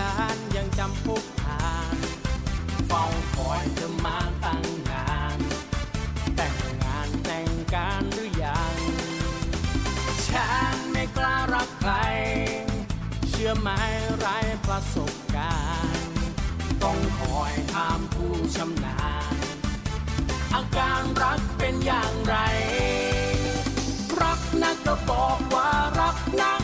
ฉันยังจำพบผ่านเฝ้าคอยเธอมาตั้งนาน แต่งงานแต่งการหรือยัง ฉันไม่กล้ารักใคร เชื่อไหมไรประสบการณ์ ต้องคอยถามผู้ชำนาญ อาการรักเป็นอย่างไร รักนักก็บอกว่ารักนัก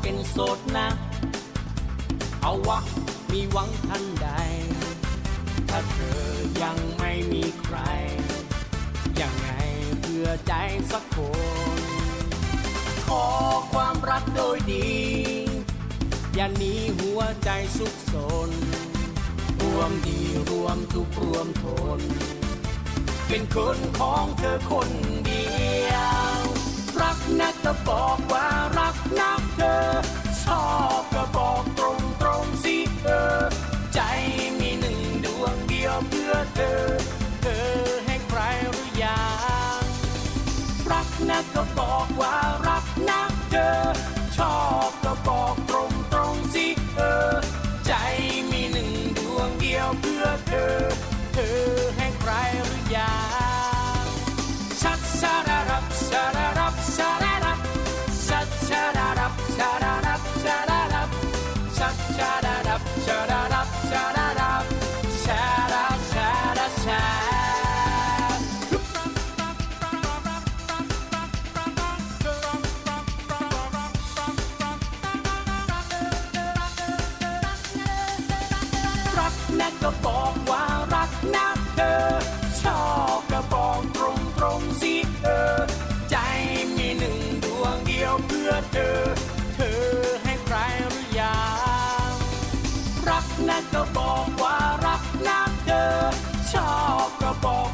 เป็นโสดนะ เอาวะ มีหวังทันใด ถ้าเธอยังไม่มีใคร ยังไงเพื่อใจสักคน ขอความรักโดยดี อย่าหนีหัวใจสุขสน รวมดีรวมทุกรวมทน เป็นคนของเธอคนเดียว รักนักก็บอกว่า ก็บอกว่ารักนักเธอชอบ บอกว่ารักนักเธอ ชอบก็บอกตรงตรงสิเออใจมีหนึ่งดวงเดียวเพื่อเธอ เธอให้ใครหรือยังรักนักก็บอกว่ารักนักเธอ ชอบก็บอก